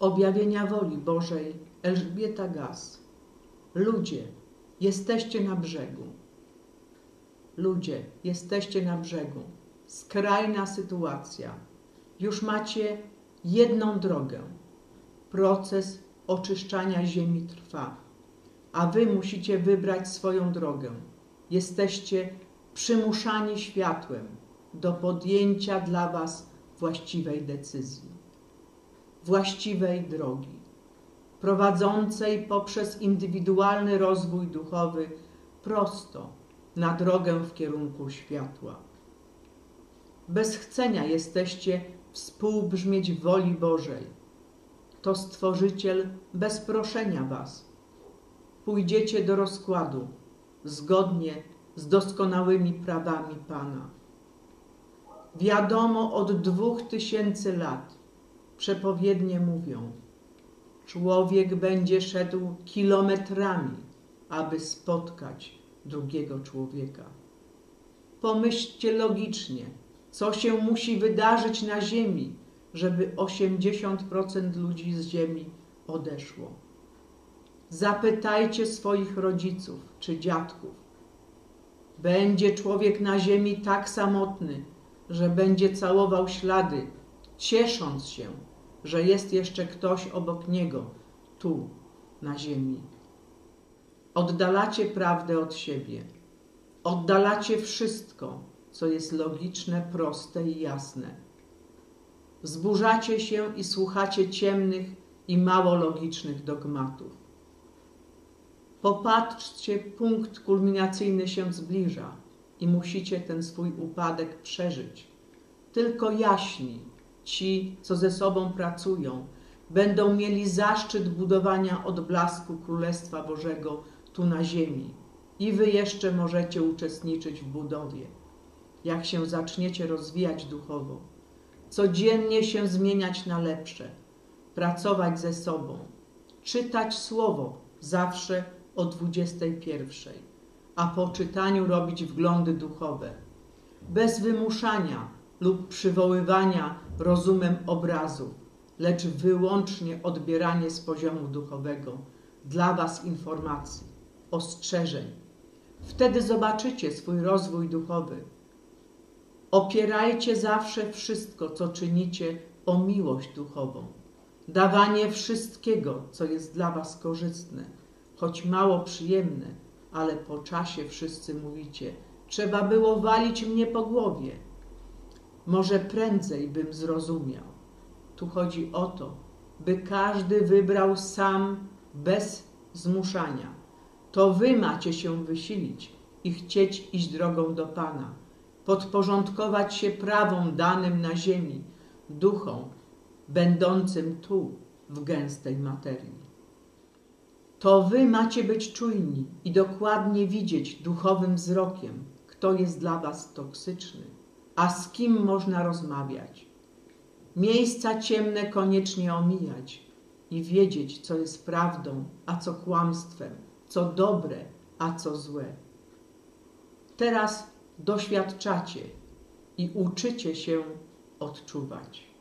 objawienia woli Bożej Elżbieta Gaz. Ludzie, jesteście na brzegu. Ludzie, jesteście na brzegu. Skrajna sytuacja. Już macie jedną drogę. Proces oczyszczania ziemi trwa, a wy musicie wybrać swoją drogę. Jesteście przymuszani światłem do podjęcia dla was właściwej decyzji, właściwej drogi, prowadzącej poprzez indywidualny rozwój duchowy prosto na drogę w kierunku światła. Bez chcenia jesteście współbrzmieć woli Bożej. To Stworzyciel bez proszenia was. Pójdziecie do rozkładu zgodnie z doskonałymi prawami Pana. Wiadomo od dwóch tysięcy lat, przepowiednie mówią, człowiek będzie szedł kilometrami, aby spotkać drugiego człowieka. Pomyślcie logicznie, co się musi wydarzyć na Ziemi, żeby 80% ludzi z Ziemi odeszło. Zapytajcie swoich rodziców czy dziadków. Będzie człowiek na Ziemi tak samotny, że będzie całował ślady, ciesząc się, że jest jeszcze ktoś obok niego, tu, na Ziemi. Oddalacie prawdę od siebie. Oddalacie wszystko, co jest logiczne, proste i jasne. Zburzacie się i słuchacie ciemnych i mało logicznych dogmatów. Popatrzcie, punkt kulminacyjny się zbliża i musicie ten swój upadek przeżyć. Tylko jaśni, ci, co ze sobą pracują, będą mieli zaszczyt budowania odblasku Królestwa Bożego tu na ziemi. I wy jeszcze możecie uczestniczyć w budowie. Jak się zaczniecie rozwijać duchowo, codziennie się zmieniać na lepsze, pracować ze sobą, czytać słowo zawsze o 21, a po czytaniu robić wglądy duchowe, bez wymuszania lub przywoływania rozumem obrazów, lecz wyłącznie odbieranie z poziomu duchowego dla Was informacji, ostrzeżeń. Wtedy zobaczycie swój rozwój duchowy. Opierajcie zawsze wszystko, co czynicie, o miłość duchową. Dawanie wszystkiego, co jest dla Was korzystne, choć mało przyjemne, ale po czasie wszyscy mówicie: Trzeba było walić mnie po głowie. Może prędzej bym zrozumiał. Tu chodzi o to, by każdy wybrał sam bez zmuszania. To wy macie się wysilić i chcieć iść drogą do Pana, podporządkować się prawom danym na ziemi, duchom, będącym tu w gęstej materii. To wy macie być czujni i dokładnie widzieć duchowym wzrokiem, kto jest dla was toksyczny, a z kim można rozmawiać. Miejsca ciemne koniecznie omijać i wiedzieć, co jest prawdą, a co kłamstwem, co dobre, a co złe. Teraz doświadczacie i uczycie się odczuwać.